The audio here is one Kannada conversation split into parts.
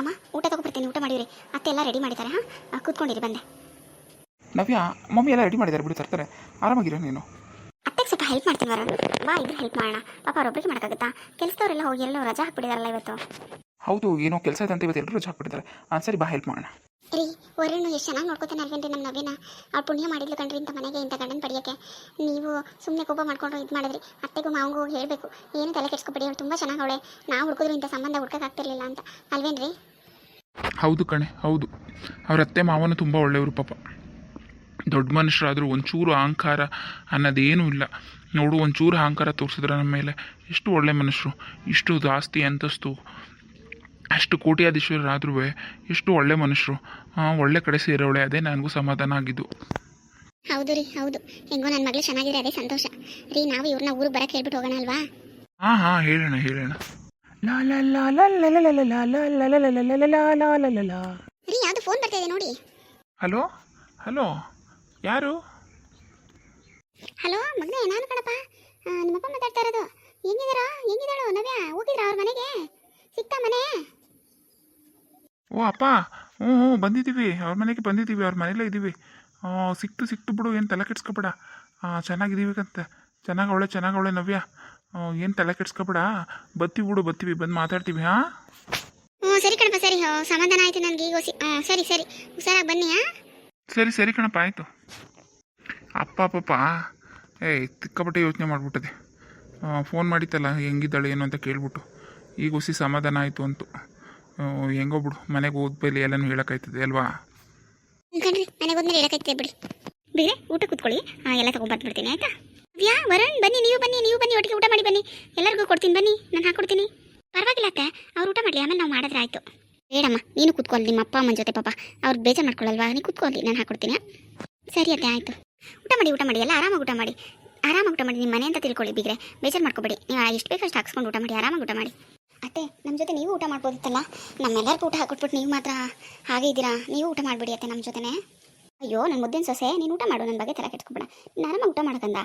ಅಮ್ಮ ಊಟ ತಗೊಬರ್ತೀನಿ ಊಟ ಮಾಡಿರಿ ಅತ್ತೆ ಎಲ್ಲ ರೆಡಿ ಮಾಡಿದ್ದಾರೆ ಹಾಂ? ಕೂತ್ಕೊಂಡಿರಿ ಬಂದೆ. ನವ್ಯ ಮಮ್ಮಿ ಎಲ್ಲ ರೆಡಿ ಮಾಡಿದ್ದಾರೆ ಬಿಡು ತರ್ತಾರೆ. ಆರಾಮಾಗಿರ ನೀನು? ಅತ್ತೆಗೆ ಸ್ವಲ್ಪ ಹೆಲ್ಪ್ ಮಾಡ್ತೀನಿ ವರುಣ್. ಬಾ ಇದ್ರೆ ಹೆಲ್ಪ್ ಮಾಡೋಣ. ಪಾಪ ಅವ್ರೊಬ್ಬರಿಗೆ ಮಾಡೋಕ್ಕಾಗುತ್ತಾ? ಕೆಲಸದವರೆಲ್ಲ ಹೋಗಿ ಎಲ್ಲೋ ರಜಾ ಹಾಕ್ಬಿಟ್ಟಿದಾರಲ್ಲ ಇವತ್ತು. ಹೌದು ಏನೋ ಕೆಲಸ ಇದೆ ಅಂತ ಇವತ್ತು ಎಲ್ಲರೂ ರಜಾ ಹಾಕ್ಬಿಟ್ಟಿದ್ದಾರೆ. ಹಾಂ ಸರಿ ಬಾ ಹೆಲ್ಪ್ ಮಾಡೋಣ. ರೀ ವರುಣ್ ಎಷ್ಟು ಚೆನ್ನಾಗಿ ನೋಡ್ಕೊತಾನೆ ಅಲ್ವೇನ್ರಿ ನಮ್ಮ ನವೀನ ಅವ್ರು ಪುಣ್ಯ ಮಾಡಿದ್ಲು ಕಣ್ರಿ ಇಂಥ ಮನೆಗೆ ಇಂಥ ಗಂಡನ ಪಡೆಯೋಕ್ಕೆ. ನೀವು ಸುಮ್ಮನೆ ಕೋಪ ಮಾಡ್ಕೊಂಡು ಇದು ಮಾಡಿದ್ರಿ. ಅತ್ತೆಗೂ ಮಾವಂಗೂ ಹೋಗಿ ಹೇಳಬೇಕು. ಏನು ತಲೆ ಕೆಡ್ಸ್ಕೊಬೇಡಿ ತುಂಬಾ ತುಂಬ ಚೆನ್ನಾಗಿ ಅವಳೆ. ನಾವು ಹುಡ್ಕಿದ್ರು ಇಂಥ ಸಂಬಂಧ ಹುಡ್ಕೋಕ್ಕಾಗ್ತಿರ್ಲಿಲ್ಲ ಅಂತ. ಅಲ್ವೇನ್ರಿ? ಹೌದು ಕಣೆ ಹೌದು. ಅವ್ರ ಅತ್ತೆ ಮಾವನು ತುಂಬ ಒಳ್ಳೆಯವರು ಪಾಪ. ದೊಡ್ಡ ಮನುಷ್ಯರಾದರೂ ಒಂಚೂರು ಅಹಂಕಾರ ಅನ್ನೋದೇನೂ ಇಲ್ಲ. ನೋಡು ಒಂಚೂರು ಅಹಂಕಾರ ತೋರಿಸಿದ್ರೆ ನಮ್ಮ ಮೇಲೆ ಎಷ್ಟು ಒಳ್ಳೆ ಮನುಷ್ಯರು ಇಷ್ಟು ಜಾಸ್ತಿ ಅಂತಸ್ತು ಅಷ್ಟು ಕೋಟ್ಯಾಧೀಶ್ವರರಾದ್ರೂ ಎಷ್ಟು ಒಳ್ಳೆ ಮನುಷ್ಯರು ಹಾಂ ಒಳ್ಳೆ ಕಡೆ ಸೇರೋಳೆ ಅದೇ ನನಗೂ ಸಮಾಧಾನ ಆಗಿದ್ದು. ಹೌದು ರೀ ಹೌದು. ಹೆಂಗೋ ನನ್ನ ಮಗಳು ಚೆನ್ನಾಗಿದೆ ಅದೇ ಸಂತೋಷ. ರೀ ನಾವು ಇವ್ರನ್ನ ಊರಿಗೆ ಬರಕ್ಕೆ ಹೇಳ್ಬಿಟ್ಟು ಹೋಗೋಣ ಅಲ್ವಾ? ಹಾಂ ಹಾಂ ಹೇಳೋಣ ಹೇಳೋಣ ಲಾ ಲಾ ಲಾ ಲಾ ಲಾ ಲಾ ಲಾ ಲಾ ಲಾ ಲಾ ಲಾ ಲಾ ಲಾ ಲಾ ಲಾ ಲಾ ಲಾ ಲಾ ಲಾ ರೀ ಯಾವುದು ಫೋನ್ ಬರ್ತಾ ಇದೆ ನೋಡಿ ಹಲೋ ಹಲೋ ಯಾರು ಹಲೋ ಮಗನೇ ನಾನು ಕಣಪ್ಪ ಆ, ನಿಮ್ಮಪ್ಪ ಮಾತಾಡ್ತಾ ಇರೋದು ಹೆಂಗಿದಾರೋ ಹೆಂಗಿದಾಳು ನವ್ಯ ಹೋಗಿದ್ರಾ ಅವ್ರ ಮನೆಗೆ ಸಿಕ್ತಾ ಮನೆ ಓ ಅಪ್ಪ ಹ್ಞೂ ಹ್ಞೂ ಬಂದಿದ್ದೀವಿ ಅವ್ರ ಮನೆಗೆ ಬಂದಿದ್ದೀವಿ ಅವ್ರ ಮನೇಲೇ ಇದ್ದೀವಿ ಆ, ಸಿಕ್ತು ಸಿಕ್ತು ಬಿಡು ಏನು ತಲೆ ಕೆಡ್ಸ್ಕೊಬೇಡ ಆ, ಚೆನ್ನಾಗಿದ್ದೀವಿ ಕಂತೆ ಚೆನ್ನಾಗಿ ಅವಳೆ ಚೆನ್ನಾಗಿ ಅವಳೆ ನವ್ಯ ಏನು ತಲೆ ಕೆಡ್ಸ್ಕೊಬೇಡ. ಬತ್ತಿ ಬಿಡು ಬತ್ತೀವಿ ಬಂದು ಮಾತಾಡ್ತೀವಿ ಹಾಂ? ಹ್ಞೂ ಸರಿ ಕಣಪ್ಪ ಸರಿ. ಹೋ, ಸಮಾಧಾನ ಆಯ್ತು ನನಗೆ ಈಗ ಹ್ಞೂ ಸರಿ ಸರಿ. ಹುಷಾರಾಗಿ ಬನ್ನಿ ಹಾ? ಸರಿ ಸರಿ ಕಣಪ್ಪ ಆಯಿತು. ಅಪ್ಪ ಪಾಪ ಏಯ್ ತಿಕ್ಕಪಟ್ಟೆ ಯೋಚನೆ ಮಾಡ್ಬಿಟ್ಟಿದೆ. ಫೋನ್ ಮಾಡಿತ್ತಲ್ಲ ಹೆಂಗಿದ್ದಾಳೆ ಏನು ಅಂತ ಕೇಳ್ಬಿಟ್ಟು. ಈಗ ಹುಸಿ ಸಮಾಧಾನ ಆಯಿತು ಅಂತು. ಹೆಂಗೋ ಬಿಡು ಮನೆಗೆ ಹೋದ್ಮೇಲೆ ಎಲ್ಲನೂ ಹೇಳೋಕ್ಕಾಯ್ತದೆ ಅಲ್ವಾ? ಕಣ್ರಿ ಮನೆಗೆ ಹೋದ್ಮೇಲೆ ಹೇಳೋಕ್ಕಾಯ್ತದೆ ಬಿಡಿ. ಬಿಡಿ ಊಟ ಕೂತ್ಕೊಳ್ಳಿ. ಎಲ್ಲ ತಗೊಂಡ್ಬಂದ್ಬಿಡ್ತೀನಿ ಆಯ್ತಾ? ವ್ಯಾ ವರುಣ್, ಬನ್ನಿ, ನೀವು ಬನ್ನಿ ನೀವು ಬನ್ನಿ, ಒಟ್ಟಿಗೆ ಊಟ ಮಾಡಿ ಬನ್ನಿ. ಎಲ್ಲರಿಗೂ ಕೊಡ್ತೀನಿ, ಬನ್ನಿ, ನಾನು ಹಾಕೊಡ್ತೀನಿ. ಪರವಾಗಿಲ್ಲ ಅಕ್ಕ, ಅವ್ರು ಊಟ ಮಾಡಲಿ, ಆಮೇಲೆ ನಾವು ಮಾಡಿದ್ರೆ ಆಯಿತು. ಬೇಡಮ್ಮ, ನೀನು ಕೂತ್ಕೊಳ್ಳಿ ನಿಮ್ಮ ಅಪ್ಪ, ಅಮ್ಮನ ಜೊತೆ ಪಾಪ. ಅವ್ರು ಬೇಜಾರು ಮಾಡ್ಕೊಳ್ಳಲ್ವಾ ನೀನು ಕೂತ್ಕೊಳ್ಳಿ ನಾನು ಹಾಕೊಡ್ತೀನಿ ಸರಿ ಅತ್ತೆ, ಆಯಿತು. ಊಟ ಮಾಡಿ ಊಟ ಮಾಡಿ, ಎಲ್ಲ ಆರಾಮಾಗಿ ಊಟ ಮಾಡಿ. ಆರಾಮಾಗಿ ಊಟ ಮಾಡಿ ನಿಮ್ಮ ಮನೆ ಅಂತ ತಿಳ್ಕೊಳ್ಳಿ, ಬಿಗ್ರೆ. ಬೇಜಾರು ಮಾಡ್ಕೊಬೇಡಿ. ನೀವು ಎಷ್ಟು ಬೇಕಷ್ಟು ಹಾಕ್ಸ್ಕೊಂಡು ಊಟ ಮಾಡಿ, ಆರಾಮಾಗಿ ಊಟ ಮಾಡಿ. ಅತ್ತೆ ನಮ್ಮ ಜೊತೆ ನೀವು ಊಟ ಮಾಡ್ಬೋದಿತ್ತಲ್ಲ? ನಮ್ಮೆಲ್ಲರಿಗೂ ಊಟ ಹಾಕೊಟ್ಬಿಟ್ಟು ನೀವು ಮಾತ್ರ ಹಾಗೆ ಇದ್ದೀರಾ? ನೀವು ಊಟ ಮಾಡಿಬಿಡಿ ಅತ್ತೆ ನಮ್ಮ ಜೊತೆನೇ. ಅಯ್ಯೋ ನನ್ನ ಮುದ್ದಿನ ಸೊಸೆ, ನೀನು ಊಟ ಮಾಡು ನನ್ನ ಬಗ್ಗೆ ತಲೆ ಕೆಟ್ಕೊಬೇಡ ನೀನು ಆರಾಮಾಗಿ ಊಟ ಮಾಡಕಂದ?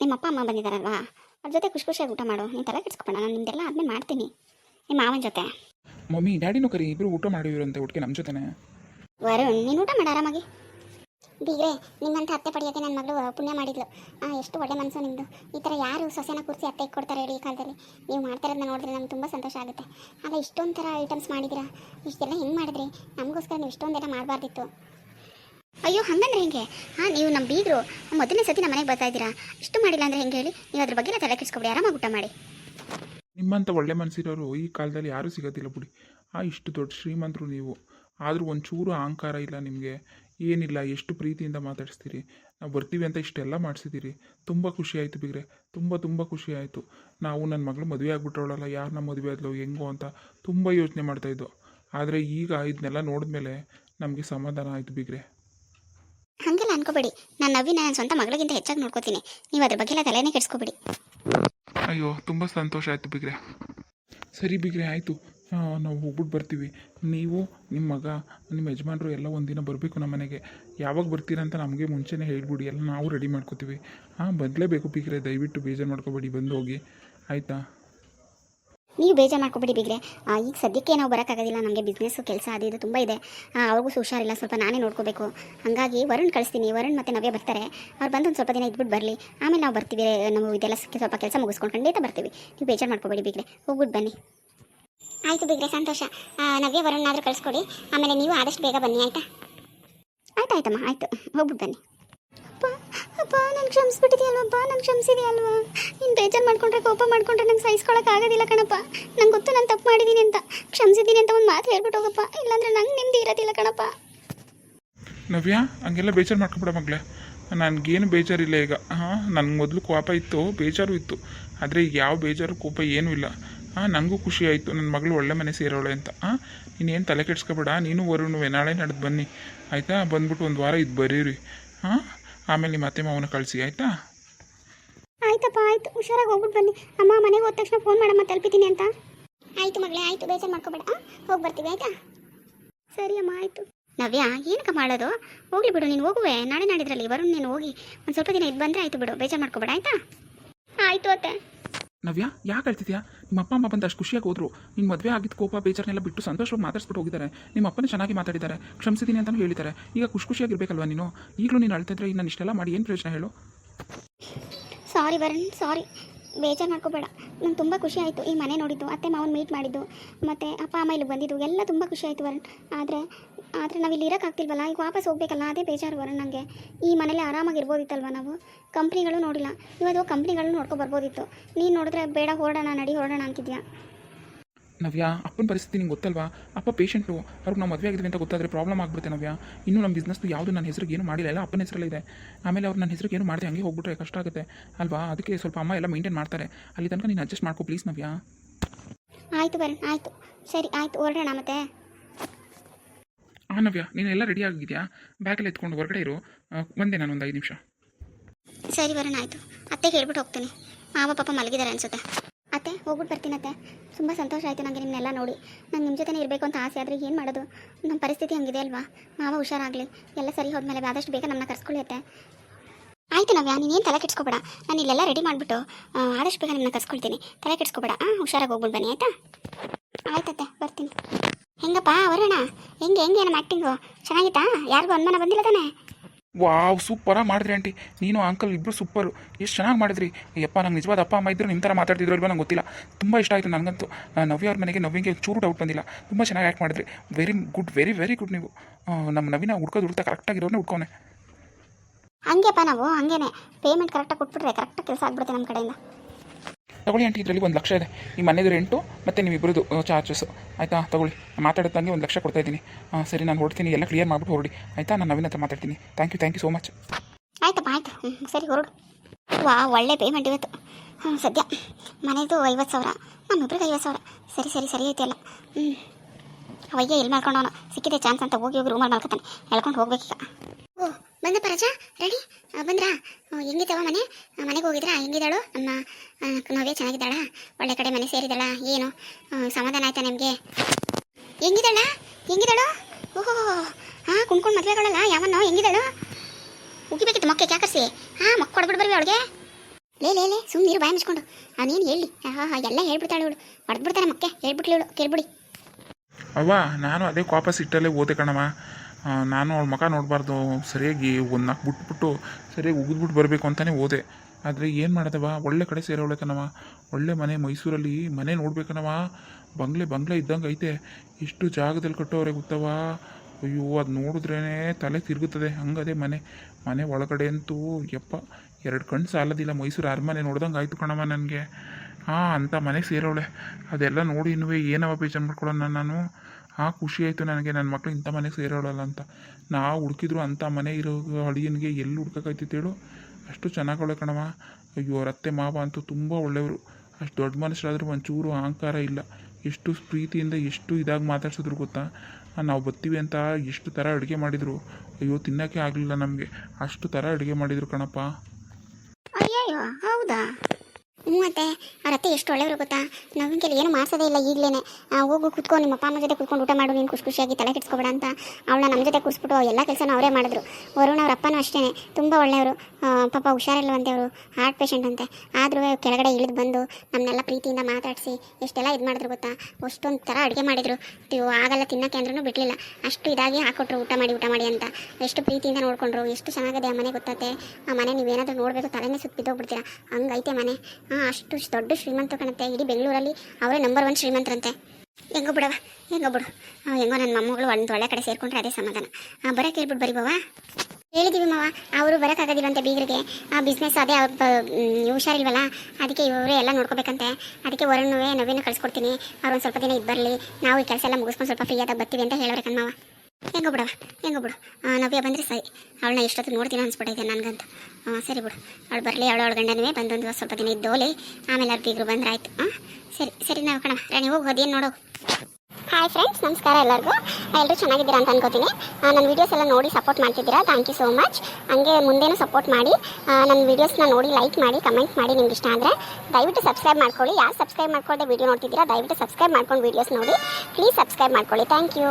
ನಿಮ್ಮ ಅಪ್ಪ ಅಮ್ಮ ಬಂದಿದ್ದಾರಲ್ವಾ? ಅವ್ರ ಜೊತೆ ಖುಷಿ ಖುಷಿಯಾಗಿ ಊಟ ಮಾಡು. ನೀನು ತಲೆ ಕೆಡ್ಸ್ಕೊಬೇಡ. ನಾನು ನಿಮ್ದೆಲ್ಲ ಆದ್ಮೇಲೆ ಮಾಡ್ತೀನಿ. ನಿಮ್ಮ ಮಾವನ ಜೊತೆ. ಮಮ್ಮಿ ಡ್ಯಾಡಿನೂ ಕರಿ. ಇಬ್ಬರು ಊಟ ಮಾಡಿವಿರಂತೆ ಒಟ್ಟಿಗೆ ನಮ್ಮ ಜೊತೆನೆ. ವರುಣ್ ನೀನು ಊಟ ಮಾಡು ಆರಾಮಾಗಿ. ಬೀಗ್ರೆ ನಿಮ್ಮಂಥ ಅತ್ತೆ ಪಡೆಯೋಕೆ ನನ್ನ ಮಗಳು ಪುಣ್ಯ ಮಾಡಿದ್ಲು. ಆ, ಎಷ್ಟು ಒಳ್ಳೆ ಮನಸ್ಸು ನಿಮ್ಮದು ಈ ಥರ ಯಾರು ಸೊಸೆನ ಕೂರಿಸಿ ಅತ್ತೆ ಕೊಡ್ತಾರೆ ಹೇಳಿ ಈ ಕಾಲದಲ್ಲಿ? ನೀವು ಮಾಡ್ತಾರೋದನ್ನ ನೋಡಿದ್ರೆ ನಮ್ಗೆ ತುಂಬ ಸಂತೋಷ ಆಗುತ್ತೆ. ಅಲ್ಲ ಇಷ್ಟೊಂದು ಥರ ಐಟಮ್ಸ್ ಮಾಡಿದ್ದೀರಾ? ಇಷ್ಟೆಲ್ಲ ಹೆಂಗೆ ಮಾಡಿದ್ರಿ? ನಮಗೋಸ್ಕರ ನೀವು ಇಷ್ಟೊಂದೆಲ್ಲ ಮಾಡಬಾರ್ದಿತ್ತು. ಅಯ್ಯೋ, ಹಂಗಂದ್ರೆ ಹೆಂಗೆ? ಹಾಂ, ನೀವು ನಮ್ಮ ಬೀಗರು ಮೊದಲನೇ ಸತಿ ನಮ್ಮ ಮನೆಗೆ ಬರ್ತಾ ಇದ್ದೀರಾ? ಇಷ್ಟು ಮಾಡಿಲ್ಲ ಅಂದರೆ ಹೆಂಗೆ ಹೇಳಿ? ನೀವು ಅದ್ರ ಬಗ್ಗೆ ತಲೆ ಕೆಡಿಸ್ಕೊಬಿಡಿ, ಆರಾಮಾಗಿ ಊಟ ಮಾಡಿ. ನಿಮ್ಮಂಥ ಒಳ್ಳೆ ಮನಸ್ಸಿರೋರು ಈ ಕಾಲದಲ್ಲಿ ಯಾರೂ ಸಿಗೋದಿಲ್ಲ ಬಿಡಿ. ಆ, ಇಷ್ಟು ದೊಡ್ಡ ಶ್ರೀಮಂತರು ನೀವು. ಆದರೂ ಒಂಚೂರು ಅಹಂಕಾರ ಇಲ್ಲ ನಿಮಗೆ. ಏನಿಲ್ಲ, ಎಷ್ಟು ಪ್ರೀತಿಯಿಂದ ಮಾತಾಡಿಸ್ತೀರಿ? ನಾವು ಬರ್ತೀವಿ ಅಂತ ಇಷ್ಟೆಲ್ಲ ಮಾಡಿಸಿದ್ದೀರಿ. ತುಂಬ ಖುಷಿ ಆಯಿತು ಬಿಗ್ರೆ. ತುಂಬ ತುಂಬ ಖುಷಿ ಆಯಿತು. ನಾವು ನನ್ನ ಮಗಳು ಮದುವೆ ಆಗ್ಬಿಟ್ರವಳಲ್ಲ ಯಾರನ್ನ ಮದುವೆ ಆದ್ಲು, ಹೆಂಗೋ ಅಂತ ತುಂಬ ಯೋಚನೆ ಮಾಡ್ತಾಯಿದ್ದೋ ಆದರೆ ಈಗ ಇದನ್ನೆಲ್ಲ ನೋಡಿದ್ಮೇಲೆ ನಮಗೆ ಸಮಾಧಾನ ಆಯಿತು ಬಿಗ್ರೆ. ಹಾಗೆಲ್ಲ ಅನ್ಕೋಬೇಡಿ. ನಾನು ನವೀನ ನನ್ನ ಸ್ವಂತ ಮಗಳಿಗಿಂತ ಹೆಚ್ಚಾಗಿ ನೋಡ್ಕೋತೀನಿ. ನೀವು ಅದ್ರ ಬಗ್ಗೆ ಎಲ್ಲ ತಲೆನೇ ಕೆಡಿಸ್ಕೋಬೇಡಿ. ಅಯ್ಯೋ, ತುಂಬ ಸಂತೋಷ ಆಯಿತು ಬಿಗ್ರೆ. ಸರಿ ಬಿಗ್ರೆ, ಆಯಿತು. ನಾವು ಹೋಗ್ಬಿಟ್ಟು ಬರ್ತೀವಿ. ನೀವು ನಿಮ್ಮ ಮಗ ನಿಮ್ಮ ಯಜಮಾನರು ಎಲ್ಲ ಒಂದಿನ ಬರಬೇಕು ನಮ್ಮ ಮನೆಗೆ. ಯಾವಾಗ ಬರ್ತೀರಾ ಅಂತ ನಮಗೆ ಮುಂಚೆನೇ ಹೇಳ್ಬಿಡಿ. ಎಲ್ಲ ನಾವು ರೆಡಿ ಮಾಡ್ಕೋತೀವಿ. ಹಾಂ ಬದಲೇಬೇಕು ಬಿಗ್ರೆ. ದಯವಿಟ್ಟು ಬೇಜಾರು ಮಾಡ್ಕೋಬೇಡಿ. ಬಂದು ಹೋಗಿ. ಆಯಿತಾ? ನೀವು ಬೇಜಾರು ಮಾಡ್ಕೊಬಿಡಿ ಬಿಗ್ರೆ. ಈಗ ಸದ್ಯಕ್ಕೆ ನಾವು ಬರೋಕ್ಕಾಗೋದಿಲ್ಲ, ನಮಗೆ ಬಿಸ್ನೆಸ್ಸು ಕೆಲಸ ಅದು ಇದು ತುಂಬ ಇದೆ. ಅವ್ರಿಗೂ ಹುಷಾರಿಲ್ಲ, ಸ್ವಲ್ಪ ನಾನೇ ನೋಡ್ಕೋಬೇಕು. ಹಾಗಾಗಿ ವರುಣ್ ಕಳಿಸ್ತೀನಿ. ವರುಣ್ ಮತ್ತು ನವ್ಯ ಬರ್ತಾರೆ. ಅವ್ರು ಬಂದು ಒಂದು ಸ್ವಲ್ಪ ದಿನ ಇದ್ಬಿಟ್ಟು ಬರಲಿ. ಆಮೇಲೆ ನಾವು ಬರ್ತೀವಿ ನಾವು ಇದೆಲ್ಲ ಸ್ವಲ್ಪ ಕೆಲಸ ಮುಗಿಸ್ಕೊಂಡು ಖಂಡಿತ ಬರ್ತೀವಿ. ನೀವು ಬೇಜಾರು ಮಾಡ್ಕೊಬೇಡಿ ಬಿಗ್ರೆ. ಹೋಗ್ಬಿಟ್ಟು ಬನ್ನಿ. ಆಯಿತು ಬಿಗ್ರೆ, ಸಂತೋಷ. ನವ್ಯ ವರುಣ್ ಕಳಿಸ್ಕೊಡಿ. ಆಮೇಲೆ ನೀವು ಆದಷ್ಟು ಬೇಗ ಬನ್ನಿ, ಆಯಿತಾ? ಆಯ್ತು ಆಯ್ತಮ್ಮ ಆಯಿತು. ಹೋಗ್ಬಿಟ್ಟು ಬನ್ನಿ. ಅಪ್ಪ ನಾನು ಕ್ಷಮಿಸ್ಬಿಟ್ಟಿದೆಯಲ್ವಪ್ಪ ನಾನು ಕ್ಷಮಿಸಿದೆಯಲ್ವಾ ನೀನು ಬೇಜಾರು ಮಾಡ್ಕೊಂಡ್ರೆ, ಕೋಪ ಮಾಡ್ಕೊಂಡ್ರೆ ನಂಗೆ ಸಹಿಸ್ಕೊಳಕ್ಕೆ ಆಗೋದಿಲ್ಲ ಕಣಪ್ಪ. ನಂಗೆ ಗೊತ್ತು ನಾನು ತಪ್ಪು ಮಾಡಿದ್ದೀನಿ ಅಂತ. ಕ್ಷಮಿಸಿದ್ದೀನಿ ಅಂತ ಒಂದು ಮಾತು ಹೇಳ್ಬಿಟ್ಟು ಹೋಗಪ್ಪ. ಇಲ್ಲಾಂದ್ರೆ ನಂಗೆ ನೆಮ್ಮದಿ ಇರೋದಿಲ್ಲ ಕಣಪ್ಪ. ನವ್ಯ, ಹಂಗೆಲ್ಲ ಬೇಜಾರು ಮಾಡ್ಕೊಬಿಡ ಮಗಳೇ. ನನಗೇನು ಬೇಜಾರಿಲ್ಲ ಈಗ. ಹಾಂ ನನಗೆ ಮೊದಲು ಕೋಪ ಇತ್ತು, ಬೇಜಾರು ಇತ್ತು. ಆದರೆ ಈಗ ಯಾವ ಬೇಜಾರು, ಕೋಪ ಏನೂ ಇಲ್ಲ. ಹಾಂ ನನಗೂ ಖುಷಿ ಆಯಿತು. ನನ್ನ ಮಗಳು ಒಳ್ಳೆ ಮನೆ ಸೇರೋಳೆ ಅಂತ. ಹಾಂ ನೀನೇನು ತಲೆ ಕೆಡ್ಸ್ಕೊಬೇಡ. ನೀನು ವರುಣುವೆ. ನಾಳೆ ನಡೆದು ಬನ್ನಿ. ಆಯಿತಾ? ಬಂದ್ಬಿಟ್ಟು ಒಂದು ವಾರ ಇದು ಬರೀರಿ. ಹಾಂ ಆಮೇಲೆ ಮತ್ತೆ ಅತ್ತೆ ಮಾವನ ಕಳಿಸಿ ಆಯಿತಾ? ಆಯ್ತಪ್ಪ ಆಯ್ತು. ಹುಷಾರಾಗಿ ಹೋಗ್ಬಿಟ್ಟು ಬನ್ನಿ. ಅಮ್ಮ ಮನೆಗೆ ಹೋದ ತಕ್ಷಣ ಫೋನ್ ಮಾಡಮ್ಮ ತಲುಪಿದ್ದೀನಿ ಅಂತ. ಆಯ್ತು ಮಗಳೇ ಆಯ್ತು. ಬೇಜಾರು ಮಾಡ್ಕೋಬೇಡ. ಹೋಗಿ ಬರ್ತೀವಿ ಆಯ್ತಾ? ಸರಿ ಅಮ್ಮ ಆಯ್ತು. ನವ್ಯ ಏನಕ್ಕ ಮಾಡೋದು? ಹೋಗ್ಲಿ ಬಿಡು ನೀನು ಹೋಗುವೆ. ನಾಳೆ ನಾಡಿದ್ರಲ್ಲಿ ವರುಣ್ ನೀನು ಹೋಗಿ ಒಂದು ಸ್ವಲ್ಪ ದಿನ ಇದು ಬಂದರೆ ಆಯಿತು ಬಿಡು. ಬೇಜಾರು ಮಾಡ್ಕೋಬೇಡ ಆಯ್ತಾ? ಆಯಿತು ಅತ್ತೆ. ನವ್ಯ, ಯಾಕೆ ಹೇಳ್ತಿದ್ಯಾ ನಿಮ್ಮ ಅಪ್ಪ ಅಮ್ಮ ಬಂದು ಅಷ್ಟು ಖುಷಿಯಾಗಿ ಹೋದ್ರು. ನಿನ್ನ ಮದುವೆ ಆಗಿದ್ದ ಕೋಪ ಬೇಜಾರನ್ನೆಲ್ಲ ಬಿಟ್ಟು ಸಂತೋಷವಾಗಿ ಮಾತಾಡ್ಸ್ಬಿಟ್ಟು ಹೋಗಿದ್ದಾರೆ ನಿಮ್ಮ ಅಪ್ಪನೇ ಚೆನ್ನಾಗಿ ಮಾತಾಡಿದ್ದಾರೆ ಕ್ಷಮಿಸಿದ್ದೀನಿ ಅಂತಲೂ ಹೇಳಿದ್ದಾರೆ ಈಗ ಖುಷಿ ಖುಷಿಯಾಗಿರ್ಬೇಕಲ್ವಾ ನೀನು? ಈಗಲೂ ನೀನು ಅಳ್ತಿದ್ರೆ ನಾನು ಇಷ್ಟೆಲ್ಲ ಮಾಡಿ ಏನು ಪ್ರಯೋಜನ ಹೇಳು? ಸಾರಿ ವರುಣ್ ಸಾರಿ ಬೇಜಾರು ಮಾಡ್ಕೋಬೇಡ. ನಂಗೆ ತುಂಬ ಖುಷಿ ಆಯಿತು ಈ ಮನೆ ನೋಡಿದ್ದು, ಅತ್ತೆ ಮಾವನ ಮೀಟ್ ಮಾಡಿದ್ದು, ಮತ್ತು ಅಪ್ಪ, ಅಮ್ಮ ಇಲ್ಲಿ ಬಂದಿದ್ದು ಎಲ್ಲ ತುಂಬ ಖುಷಿ ಆಯಿತು ವರುಣ್. ಆದರೆ ಆದರೆ ನಾವು ಇಲ್ಲಿ ಇರೋಕ್ಕಾಗ್ತಿಲ್ವಲ್ಲ ಈಗ ವಾಪಸ್ ಹೋಗ್ಬೇಕಲ್ಲ, ಅದೇ ಬೇಜಾರು ವರುಣ್ ನನಗೆ ಈ ಮನೇಲಿ ಆರಾಮಾಗಿರ್ಬೋದಿತ್ತಲ್ವ ನಾವು? ಕಂಪ್ನಿಗಳು ನೋಡಿಲ್ಲ. ಇವತ್ತು ಕಂಪ್ನಿಗಳು ನೋಡ್ಕೊ ಬರ್ಬೋದಿತ್ತು. ನೀನು ನೋಡಿದ್ರೆ ಬೇಡ, ಹೊರಡೋಣ, ನಡಿ, ಹೊರಡೋಣ ಅಂತಿದ್ಯಾ? ನವ್ಯ ಅಪ್ಪನ ಪರಿಸ್ಥಿತಿ ನಿಂಗೆ ಗೊತ್ತಲ್ವಾ? ಅಪ್ಪ ಪೇಷಂಟು ಅವ್ರಿಗೆ ನಾವು ಮದುವೆ ಆಗಿದ್ವಿ ಅಂತ ಗೊತ್ತಾದರೆ ಪ್ರಾಬ್ಲಮ್ ಆಗ್ಬಿಡುತ್ತೆ ನವ್ಯಾ. ಇನ್ನೂ ನಮ್ಮ ಬಿಸ್ನೆಸ್ದು ಯಾವುದು ನನ್ನ ಹೆಸರಿಗೆ ಏನು ಮಾಡಿಲ್ಲ ಎಲ್ಲ ಅಪ್ಪನ ಹೆಸರಲ್ಲಿದೆ ಆಮೇಲೆ ಅವ್ರು ನನ್ನ ಹೆಸರಿಗೆ ಏನು ಮಾಡಿದೆ ಹಂಗೆ ಹೋಗ್ಬಿಟ್ರೆ ಕಷ್ಟ ಆಗುತ್ತೆ. ಅಲ್ವಾ? ಅದಕ್ಕೆ ಸ್ವಲ್ಪ ಅಮ್ಮ ಎಲ್ಲ ಮೇಂಟೈನ್ ಮಾಡ್ತಾರೆ. ಅಲ್ಲಿ ತನಕ ನೀನು ಅಡ್ಜಸ್ಟ್ ಮಾಡ್ಕೊ ಪ್ಲೀಸ್ ನವ್ಯ. ಆಯಿತು ವರುಣ್ ಆಯಿತು. ಸರಿ ಆಯಿತು ಹೊರಡೋಣ ಮತ್ತೆ. ಹಾಂ ನವ್ಯ ನೀನು ಎಲ್ಲ ರೆಡಿ ಆಗಿದೆಯಾ? ಬ್ಯಾಗಲ್ಲಿ ಎತ್ಕೊಂಡು ಹೊರಗಡೆ ಇರು. ಒಂದೇ ಬಂದೆ ನಾನು ಒಂದು ಐದು ನಿಮಿಷ. ಸರಿ ಬರೋಣ ಆಯಿತು. ಅತ್ತೆ ಹೇಳ್ಬಿಟ್ಟು ಹೋಗ್ತೀನಿ. ಮಾವ ಪಾಪ ಮಲಗಿದ್ದಾರೆ ಅನ್ಸುತ್ತೆ. ಅತ್ತೆ, ಹೋಗ್ಬಿಟ್ಟು ಬರ್ತೀನಿ ಅತ್ತೆ. ತುಂಬ ಸಂತೋಷ ಆಯಿತು ನನಗೆ ನಿಮ್ಮನ್ನೆಲ್ಲ ನೋಡಿ. ನಾನು ನಿಮ್ಮ ಜೊತೆನೇ ಇರಬೇಕು ಅಂತ ಆಸೆ ಆದರೆ ಏನು ಮಾಡೋದು? ನಮ್ಮ ಪರಿಸ್ಥಿತಿ ಹಂಗಿದೆ ಅಲ್ವಾ? ಮಾವ ಹುಷಾರಾಗಲಿ. ಎಲ್ಲ ಸರಿ ಹೋದ್ಮೇಲೆ ಆದಷ್ಟು ಬೇಗ ನಮ್ಮನ್ನ ಕರ್ಸ್ಕೊಳ್ಳಿ ಅತ್ತೆ. ಆಯಿತು ನಾವ್ಯಾ, ನೀನೇನು ತಲೆ ಕೆಡ್ಸ್ಕೊಬೇಡ. ನಾನು ಇಲ್ಲೆಲ್ಲ ರೆಡಿ ಮಾಡಿಬಿಟ್ಟು ಆದಷ್ಟು ಬೇಗ ನಿಮ್ಮನ್ನ ಕರ್ಸ್ಕೊಳ್ತೀನಿ. ತಲೆ ಕೆಡ್ಸ್ಕೊಬೇಡ ಹಾಂ ಹುಷಾರಾಗಿ ಹೋಗ್ಬಿಟ್ಟು ಬನ್ನಿ, ಆಯಿತಾ? ಆಯ್ತತ್ತೆ ಬರ್ತೀನಿ. ಹೆಂಗಪ್ಪ ಅವರಣ್ಣ ಹೆಂಗೆ ಹೆಂಗೆ ನಮ್ಮ ಆ್ಯಕ್ಟಿಂಗು ಚೆನ್ನಾಗಿತ್ತಾ? ಯಾರಿಗೂ ಅನುಮಾನ ಬಂದಿಲ್ಲ ತಾನೇ? ವಾವ್ ಸೂಪರಾಗಿ ಮಾಡಿದ್ರಿ ಆಂಟಿ. ನೀನು ಅಂಕಲ್ ಇಬ್ಬರು ಸೂಪರು ಎಷ್ಟು ಚೆನ್ನಾಗಿ ಮಾಡಿದ್ರಿ. ಯಪ್ಪ ನಂಗೆ ನಿಜವಾದ ಅಪ್ಪ, ಅಮ್ಮ ಇದ್ದರು ನಿಮ್ಮ ಥರ ಮಾತಾಡ್ತಿದ್ರು ಇಲ್ವಾ ನಂಗೆ ಗೊತ್ತಿಲ್ಲ. ತುಂಬ ಇಷ್ಟ ಆಯಿತು ನನಗಂತೂ. ನವ್ಯ ಅವ್ರ ಮನೆಗೆ ನವ್ಯಂಗೆ ಚೂರು ಡೌಟ್ ಬಂದಿಲ್ಲ. ತುಂಬ ಚೆನ್ನಾಗಿ ಆ್ಯಕ್ಟ್ ಮಾಡಿದ್ರಿ. Very good very very good ನೀವು. ನಮ್ಮ ನವೀನ ಹುಡ್ಕೋದು ಹುಡ್ತಾ ಕರೆಕ್ಟಾಗಿರೋನೇ ಹುಡ್ಕೋನೆ. ಹಂಗೆಪ್ಪ ನಾವು, ಹಂಗೇನೆ. ಪೇಮೆಂಟ್ ಕರೆಕ್ಟಾಗಿ ಕೊಟ್ಬಿಟ್ರೆ ಕರೆಕ್ಟಾಗಿ ಕೆಲಸ ಆಗ್ಬಿಡುತ್ತೆ ನಮ್ಮ ಕಡೆಯಿಂದ. ತಗೊಳ್ಳಿ ಆಂಟಿ ಇದರಲ್ಲಿ ಒಂದು ಲಕ್ಷ ಇದೆ. ನಿಮ್ಮ ಮನೆದು ರೆಂಟು ಮತ್ತು ನಿಮ್ಮಿಬ್ಬರದು ಚಾರ್ಜಸ್ಸು ಆಯಿತಾ? ತಗೊಳ್ಳಿ. ಮಾತಾಡೋದಂಗೆ ಒಂದು ಲಕ್ಷ ಕೊಡ್ತಾ ಇದ್ದೀನಿ. ಆ, ಸರಿ ನಾನು ಹೊರಡ್ತೀನಿ. ಎಲ್ಲ ಕ್ಲಿಯರ್ ಮಾಡಿಬಿಟ್ಟು ಹೊರಡಿ. ಆಯಿತಾ? ನಾನು ನವೀನ್ ಹತ್ರ ಮಾತಾಡ್ತೀನಿ. Thank you thank you so much ಆಯ್ತಪ್ಪ ಆಯ್ತು. ಸರಿ ಹೊರಡು. ವಾ ಒಳ್ಳೆ ಪೇಮೆಂಟ್ ಇವತ್ತು. ಹ್ಞೂ ಸದ್ಯ. ಮನೆದು ಐವತ್ತು ಸಾವಿರ. ನಮ್ಮಿಬ್ರಿಗೆ ಐವತ್ತು ಸಾವಿರ. ಸರಿ ಸರಿ ಸರಿ ಐತಿ ಅಲ್ಲ ಹ್ಞೂ ಅವಯ್ಯ ಎಲ್ಲಿ ಮಾಡ್ಕೊಂಡವನು? ಸಿಕ್ಕಿದೆ ಚಾನ್ಸ್ ಅಂತ ಹೋಗಿ ಹೋಗಿ ರೂಮಲ್ಲಿ ಮಾಡ್ಕೊತಾನೆ. ಹೇಳ್ಕೊಂಡು ಹೋಗ್ಬೇಕೀಗ. ಓ ಬಂದಪ್ಪ ರಜಾ ರೆಡಿ ಬಂದ್ರಾ? ಹೆಂಗಿದ್ದಾವ ಮನೆ? ಮನೆಗೆ ಹೋಗಿದ್ರಾ? ಹೆಂಗಿದ್ದಾಳು? ನಮ್ಮ ನಾವೇ ಚೆನ್ನಾಗಿದ್ದಾಳ? ಒಳ್ಳೆ ಕಡೆ ಮನೆ ಸೇರಿದಾಳ ಏನು? ಸಮಾಧಾನ ಆಯ್ತಾ ನಿಮಗೆ? ಹೆಂಗಿದ್ದಾಳ? ಹೆಂಗಿದ್ದಾಳು? ಓಹೋ ಹಾಂ ಕುಣ್ಕೊಂಡು ಮದುವೆಗಳಲ್ಲ? ಯಾವನ್ನೋ ಹೆಂಗಿದ್ದಾಳು? ಉಗಿಬೇಕಿತ್ತು ಮೊಕ್ಕೆ ಕ್ಯಾಕರ್ಸಿ ಹಾಂ ಮಕ್ಕ ಕೊಡ್ಬಿಡ್ ಬರ್ವಿ ಅವಳಿಗೆ. ಲೇ ಲೇ ಲೇ ಸುಮ್ಮನೆ ಬಾಯಿ ಮುಚ್ಕೊಂಡು. ಅವನೇನು ಹೇಳಿ. ಹಾ ಹಾ ಎಲ್ಲ ಹೇಳ್ಬಿಡ್ತಾಳೆ ಇವಳು. ಹೊಡೆದ್ಬಿಡ್ತಾನೆ ಮಕ್ಕೆ. ಹೇಳ್ಬಿಟ್ಲಿ ಇವಳು. ಕೇಳ್ಬಿಡಿ. ಅವ್ವ, ನಾನು ಅದೇ ವಾಪಸ್ ಇಟ್ಟಲ್ಲೇ ಓದೆ ಕಣಮ್ಮ ನಾನು ಅವ್ಳ ಮುಖ ನೋಡಬಾರ್ದು, ಸರಿಯಾಗಿ ಒಂದು ನಾಲ್ಕು ಬಿಟ್ಬಿಟ್ಟು, ಸರಿಯಾಗಿ ಉಗಿದ್ಬಿಟ್ಟು ಬರಬೇಕು ಅಂತಲೇ ಓದೆ ಆದರೆ ಏನು ಮಾಡಿದವ? ಒಳ್ಳೆ ಕಡೆ ಸೇರೋಳೆ ಕಣವ ಒಳ್ಳೆ ಮನೆ ಮೈಸೂರಲ್ಲಿ, ಮನೆ ನೋಡ್ಬೇಕನವ ಬಂಗ್ಲೆ ಬಂಗ್ಲೆ ಇದ್ದಂಗೆ ಐತೆ. ಎಷ್ಟು ಜಾಗದಲ್ಲಿ ಕಟ್ಟೋರೆ ಗೊತ್ತವ ಅಯ್ಯೋ, ಅದು ನೋಡಿದ್ರೇ ತಲೆ ತಿರುಗುತ್ತದೆ. ಹಂಗದೆ ಮನೆ. ಮನೆ ಒಳಗಡೆ ಅಂತೂ, ಯಪ್ಪ, ಎರಡು ಕಣ್ಣು ಸಾಲದಿಲ್ಲ. ಮೈಸೂರು ಅರಮನೆ ನೋಡ್ದಂಗೆ ಆಯಿತು ಕಣವ ನನಗೆ. ಹಾಂ ಅಂಥ ಮನೆಗೆ ಸೇರೋಳೆ. ಅದೆಲ್ಲ ನೋಡಿ ಇನ್ನೂ ಏನವ ಬೇಜಾರು ಮಾಡ್ಕೊಳ್ಳೋಣ ನಾನು? ಹಾಂ ಖುಷಿ ಆಯಿತು ನನಗೆ ನನ್ನ ಮಕ್ಳು ಇಂಥ ಮನೆಗೆ ಸೇರೋಳಲ್ಲ ಅಂತ. ನಾವು ಹುಡುಕಿದ್ರು ಅಂಥ ಮನೆ ಇರೋ ಅಳಿಯನಿಗೆ ಎಲ್ಲಿ ಹುಡ್ಕೋಕಾಯ್ತಿತ್ತು ಹೇಳು ಅಷ್ಟು ಚೆನ್ನಾಗವಳೆ ಕಣವ ಅಯ್ಯೋ ಅತ್ತೆ ಮಾವ ಅಂತೂ ತುಂಬ ಒಳ್ಳೆಯವರು. ಅಷ್ಟು ದೊಡ್ಡ ಮನುಷ್ಯರಾದರೂ ಒಂಚೂರು ಅಹಂಕಾರ ಇಲ್ಲ. ಎಷ್ಟು ಪ್ರೀತಿಯಿಂದ ಎಷ್ಟು ಇದಾಗಿ ಮಾತಾಡ್ಸಿದ್ರು ಗೊತ್ತಾ? ಆ, ನಾವು ಬತ್ತೀವಿ ಅಂತ ಎಷ್ಟು ಥರ ಅಡುಗೆ ಮಾಡಿದರು. ಅಯ್ಯೋ ತಿನ್ನೋಕ್ಕೆ ಆಗಲಿಲ್ಲ ನಮಗೆ. ಅಷ್ಟು ಥರ ಅಡುಗೆ ಮಾಡಿದರು ಕಣಪ್ಪ. ಅಯ್ಯಯ್ಯೋ ಹೌದಾ? ಹ್ಞೂ ಅತ್ತೆ. ಅವ್ರ ಅತ್ತೆ ಎಷ್ಟು ಒಳ್ಳೆಯವರು ಗೊತ್ತಾ? ಕೈಲಿ ಏನು ಮಾಡಿಸೋದೇ ಇಲ್ಲ ಈಗಲೇ ಹೋಗು, ಕುತ್ಕೊ ನಿಮ್ಮ ಅಪ್ಪ ಅಮ್ಮ ಜೊತೆ ಕುತ್ಕೊಂಡು ಊಟ ಮಾಡು, ನೀನು ಖುಷಿ ಖುಷಿಯಾಗಿ ತಲೆ ಕೆಡಿಸ್ಕೊಬೇಡ ಅಂತ ಅವಳನ್ನ ನಮ್ಮ ಜೊತೆ ಕೂರಿಸ್ಬಿಟ್ಟು ಎಲ್ಲ ಕೆಲಸನೂ ಅವರೇ ಮಾಡಿದ್ರು. ವರುಣ್ ಅವ್ರ ಅಪ್ಪನೂ ಅಷ್ಟೇ ತುಂಬ ಒಳ್ಳೆಯವರು. ಪಾಪ ಹುಷಾರಿಲ್ವಂತೆ ಅವರು. ಹಾರ್ಟ್ ಪೇಷಂಟ್ ಅಂತೆ. ಆದರೂ ಕೆಳಗಡೆ ಇಳಿದು ಬಂದು ನಮ್ಮನ್ನೆಲ್ಲ ಪ್ರೀತಿಯಿಂದ ಮಾತಾಡಿಸಿ ಎಷ್ಟೆಲ್ಲ ಇದು ಮಾಡಿದ್ರು ಗೊತ್ತಾ? ಅಷ್ಟೊಂದು ಥರ ಅಡುಗೆ ಮಾಡಿದರು. ಆಗಲ್ಲ, ತಿನ್ನಕ್ಕೆ ಅಂದ್ರೂ ಬಿಡಲಿಲ್ಲ. ಅಷ್ಟು ಇದಾಗಿ ಹಾಕೊಟ್ರು, ಊಟ ಮಾಡಿ ಊಟ ಮಾಡಿ ಅಂತ. ಎಷ್ಟು ಪ್ರೀತಿಯಿಂದ ನೋಡಿಕೊಂಡ್ರು. ಎಷ್ಟು ಚೆನ್ನಾಗಿದೆ ಆ ಮನೆ ಗೊತ್ತಾತೆ ಆ ಮನೆ ನೀವೇನಾದರೂ ನೋಡಬೇಕು, ತಲೆನೇ ಸುತ್ತ ಬಿದ್ದೋಗ್ಬಿಡ್ತೀರಾ? ಹಂಗೈತೆ ಮನೆ. ಹಾಂ, ಅಷ್ಟು ದೊಡ್ಡ ಶ್ರೀಮಂತ ಕಾಣುತ್ತೆ. ಇಡೀ ಬೆಂಗಳೂರಲ್ಲಿ ಅವರೇ ನಂಬರ್ ಒನ್ ಶ್ರೀಮಂತರಂತೆ. ಹೆಂಗೋ ಬಿಡವ ಹೆಂಗೋ ಬಿಡು. ಹೆಂಗೋ ನನ್ನ ಮೊಮ್ಮಗಳು ಒಂದು ಒಳ್ಳೆ ಕಡೆ ಸೇರ್ಕೊಂಡ್ರೆ ಅದೇ ಸಮಾಧಾನ. ಹಾಂ ಬರೋಕೆ ಹೇಳ್ಬಿಟ್ಟು ಬರಿ ಬಾವ ಹೇಳಿದ್ದೀವಿ ಮಾವ, ಅವರು ಬರೋಕ್ಕಾಗೋದಿಲ್ವಂತೆ ಬೀಗರಿಗೆ. ಆ ಬಿಸ್ನೆಸ್ ಅದೇ ಅವ್ರ ಹುಷಾರಿಲ್ವಲ್ಲ? ಅದಕ್ಕೆ ಇವರೇ ಎಲ್ಲ ನೋಡ್ಕೋಬೇಕಂತೆ. ಅದಕ್ಕೆ ವರುಣ್ವೇ ನವೀನ ಕಳಿಸ್ಕೊಡ್ತೀನಿ. ಅವ್ರು ಒಂದು ಸ್ವಲ್ಪ ದಿನ ಇದು ಬರಲಿ. ನಾವು ಈ ಕೆಲಸ ಎಲ್ಲ ಮುಗಿಸ್ಕೊಂಡು ಸ್ವಲ್ಪ ಫ್ರೀ ಬರ್ತೀವಿ ಅಂತ ಹೇಳೋರೆ ಕಣ್ಮಾವ ಹೆಂಗೋ ಬಿಡವ ಹೆಂಗೋ ಬಿಡು. ನವ್ಯ ಬಂದರೆ ಸರಿ. ಅವಳನ್ನ ಎಷ್ಟೊತ್ತು ನೋಡ್ತೀನಿ ಅನ್ಸ್ಬಿಟ್ಟೈತೆ ನನಗಂತ. ಸರಿ ಬಿಡು. ಅವಳು ಬರಲಿ, ಅವಳು ಅವಳ ಗಂಡನೇ ಬಂದೊಂದು ಸ್ವಲ್ಪ ದಿನ ಇದ್ದೋಲಿ. ಆಮೇಲೆ ಅವ್ರು ಬೀಗರು ಬಂದ್ರೆ ಆಯ್ತು ಹಾಂ ಸರಿ ಸರಿ ನಾವು ಕಣ ರಾಣಿ ಹೋಗಿ ಹೋದೇನು ನೋಡು. ಹಾಯ್ ಫ್ರೆಂಡ್ಸ್ ನಮಸ್ಕಾರ ಎಲ್ಲರಿಗೂ. ಎಲ್ಲರೂ ಚೆನ್ನಾಗಿದ್ದೀರಾ ಅಂತ ಅನ್ಕೋತೀನಿ. ನನ್ನ ವೀಡಿಯೋಸ್ ಎಲ್ಲ ನೋಡಿ ಸಪೋರ್ಟ್ ಮಾಡ್ತಿದ್ದೀರಾ? ಥ್ಯಾಂಕ್ ಯು ಸೋ ಮಚ್ ಹಂಗೆ ಮುಂದೇನು ಸಪೋರ್ಟ್ ಮಾಡಿ. ನನ್ನ ವೀಡಿಯೋಸ್ನ ನೋಡಿ ಲೈಕ್ ಮಾಡಿ ಕಮೆಂಟ್ ಮಾಡಿ ನಿಮ್ಗೆ ಇಷ್ಟ ಆದರೆ ದಯವಿಟ್ಟು ಸಬ್ಸ್ಕ್ರೈಬ್ ಮಾಡ್ಕೊಳ್ಳಿ. ಯಾರು ಸಬ್ಸ್ಕ್ರೈಬ್ ಮಾಡ್ಕೊಳ್ಳದೆ ವೀಡಿಯೋ ನೋಡ್ತಿದ್ದೀರಾ, ದಯವಿಟ್ಟು ಸಬ್ಸ್ಕ್ರೈಬ್ ಮಾಡ್ಕೊಂಡು ವೀಡಿಯೋಸ್ ನೋಡಿ. ಪ್ಲೀಸ್ ಸಬ್ಸ್ಕ್ರೈಬ್ ಮಾಡ್ಕೊಳ್ಳಿ. Thank you